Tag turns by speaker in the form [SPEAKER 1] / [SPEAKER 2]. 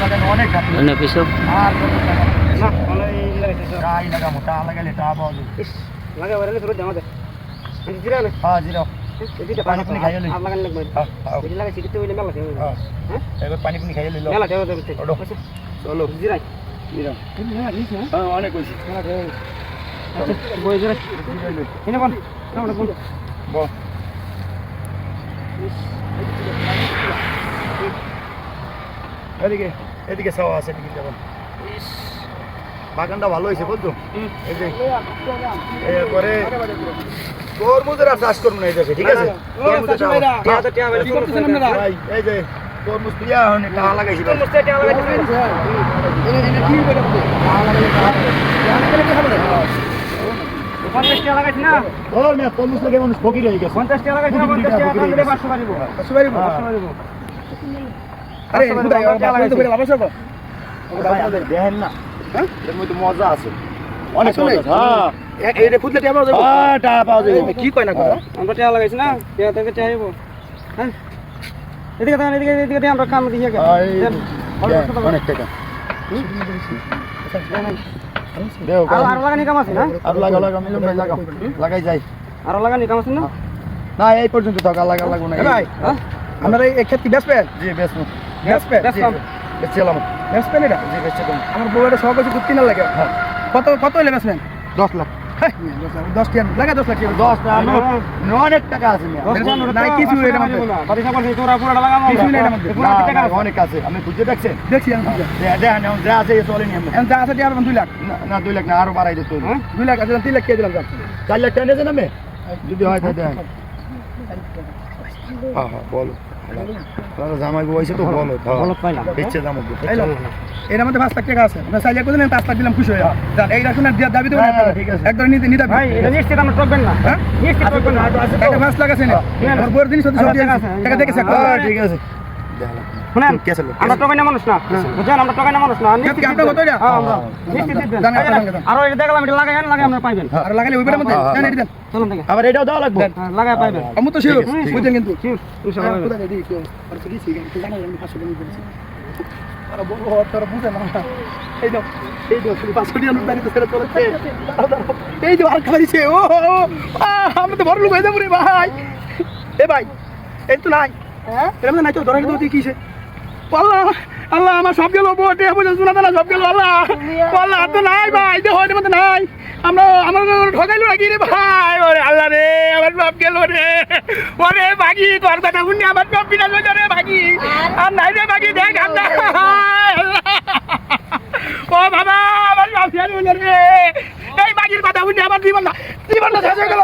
[SPEAKER 1] অনেক
[SPEAKER 2] কিছু?
[SPEAKER 1] অনেক হয়েছে
[SPEAKER 3] মেলা দেবে আচ্ছা বই জিরাই এনে কোন আমরা কোন
[SPEAKER 1] বল এদিকে এদিকে সাওয়া আছে এদিকে যাব বাগানটা ভালো হয়েছে বুঝছ এরপরে তরমুজের আর চাষ করব না এই দেশে ঠিক আছে এই যে তরমুজ প্রিয়া হয়নি টাকা লাগাইছি তরমুজ লাগে মানুষ ফকির হয়ে গেছে।
[SPEAKER 3] পঞ্চাশ টিয়া লাগাইছি না পঞ্চাশ দিলে পাঁচশো পারিব পাঁচশো পারিব পাঁচশো পারিব
[SPEAKER 1] আরে,
[SPEAKER 3] পাঁচশো
[SPEAKER 1] বুঝাই,
[SPEAKER 3] পারিব, টিয়া লাগাইছি।
[SPEAKER 1] ভাই, আপনি দেখেন না। এর মধ্যে মজা আছে। অনেক মজা আছে। হ্যাঁ।
[SPEAKER 3] এটা ফুটলে টিয়া পাওয়া যাবে?
[SPEAKER 1] হ্যাঁ, টাকা পাওয়া যাবে।
[SPEAKER 3] কি কয় না কথা? আমরা টিয়া লাগাইছি না। টিয়া থেকে টিয়া আইব হ্যাঁ? এদিকে দেখেন এদিকে এদিকে আমরা কাম দিয়ে গেল
[SPEAKER 1] এই, দেন, অনেক টাকা।
[SPEAKER 3] আর লাগানি কাম আছে না?
[SPEAKER 1] আর লাগাও লাগাও মিলন ভাই লাগাই যাই।
[SPEAKER 3] আরও লাগানি কাম আছে না?
[SPEAKER 1] না এই পর্যন্ত থাক আর লাগা লাগবো না।
[SPEAKER 4] ভাই
[SPEAKER 3] হ্যাঁ?
[SPEAKER 4] আপনারা এই ক্ষেত কি
[SPEAKER 1] জি বেশ
[SPEAKER 4] বেচবেন
[SPEAKER 3] বেচলাম।
[SPEAKER 1] বেচছিলাম
[SPEAKER 4] বেচবেন এটা
[SPEAKER 1] জি। বেচছিলাম
[SPEAKER 4] আমার। বউ এটা না লাগে।
[SPEAKER 1] হ্যাঁ।
[SPEAKER 4] কত কত হইলে বেচবেন
[SPEAKER 1] দশ লাখ।
[SPEAKER 4] হ্যাঁ, দশ টাকা লাগা দশ লাখ কি
[SPEAKER 1] দশ টাকা অনেক টাকা আছে মিয়া।
[SPEAKER 4] নাই, কিছু
[SPEAKER 1] অনেক আছে। আপনি খুঁজে দেখছেন?
[SPEAKER 4] দেখছি।
[SPEAKER 1] দে- দেখেন যা আছে চলেনি
[SPEAKER 4] যা আছে দুই লাখ।
[SPEAKER 1] না- দুই লাখ না আরও বাড়াই দিতে
[SPEAKER 3] হ্যাঁ?
[SPEAKER 4] দুই লাখ আছে তিন লাখ খেয়ে দিলাম
[SPEAKER 1] চার লাখ টাকা নিয়েছেন আমি যদি হয় দেন। হ্যাঁ হ্যাঁ বলো। তাহলে জামাই বয়সে তো বলো
[SPEAKER 3] বলো
[SPEAKER 1] ইচ্ছে জামাই
[SPEAKER 4] এর মধ্যে পাঁচ লাখ টাকা আছে। পাঁচ লাখ দিলাম খুশি হয়ে যান এই রাখুন আর দিয়া- দাবি দেবেন
[SPEAKER 1] হ্যাঁ, ঠিক আছে।
[SPEAKER 4] একদম নিতে নিতে
[SPEAKER 3] ভাই এটা নিশ্চিত আমরা ঠকবেন না।
[SPEAKER 4] হ্যাঁ?
[SPEAKER 3] নিশ্চিত ঠকবেন না।
[SPEAKER 4] একটা পাঁচ লাখ আছে না। বউয়ের জিনিস হতে সব দিয়ে টাকা দেখেছে
[SPEAKER 1] হ্যাঁ ঠিক আছে।
[SPEAKER 3] শুনেন আমরা ঠকাই না মানুষ না বুঝছেন? আমরা ঠকাই না মানুষ না? হ্যাঁ,
[SPEAKER 4] আপনার সঙ্গে
[SPEAKER 3] আরও এটা দেখলাম এটা লাগাই লাগাই আমরা পাইবেন।
[SPEAKER 4] আর ওই বেটার মধ্যে।
[SPEAKER 1] হ্যাঁ,
[SPEAKER 4] জানি এটা দেন
[SPEAKER 3] চলুন
[SPEAKER 1] আবার এটাও দেওয়া লাগবে।
[SPEAKER 3] হ্যাঁ, লাগাই পাইবেন।
[SPEAKER 4] আমি তো শিওর? বুঝছেন কিন্তু?
[SPEAKER 3] Sure, ইনশাআল্লাহ
[SPEAKER 4] কোথায় দিই কেউ আর তো দিছি কিন্তু জানাই আমি পাঁচশো টাকা দিয়েছি আর বড় তোরা বুঝে না। এই দাও এই দাও শুধু পাঁচশো টাকা নোট তো ছেড়ে চলেছে। এই যে আর দিচ্ছে ও আমি তো বড় লোক হয়ে যাব রে ভাই। এ ভাই এই তো নাই। হ্যাঁ? এর মধ্যে নাই তো ধরে কিন্তু কিসে? আল্লাহ আল্লাহ, আমার সব গেল বটে বুঝে শোনা দানা সব গেল, আল্লাহ। আল্লাহ তো নাই ভাই যে হয় মধ্যে নাই। আমরা, আমার ঠকাইলো নাকি রে ভাই? ওরে আল্লাহ রে, আমার সব গেল রে। ওরে ভাগি তোর কথা শুনি আমার সব হয়ে রে ভাগি আর নাই রে ভাগি দেখ আল্লাহ। ও বাবা, আমার সব শেষ হয়ে রে। এই ভাগির কথা শুনি আমার জীবন জীবনটা শেষ হয়ে গেল।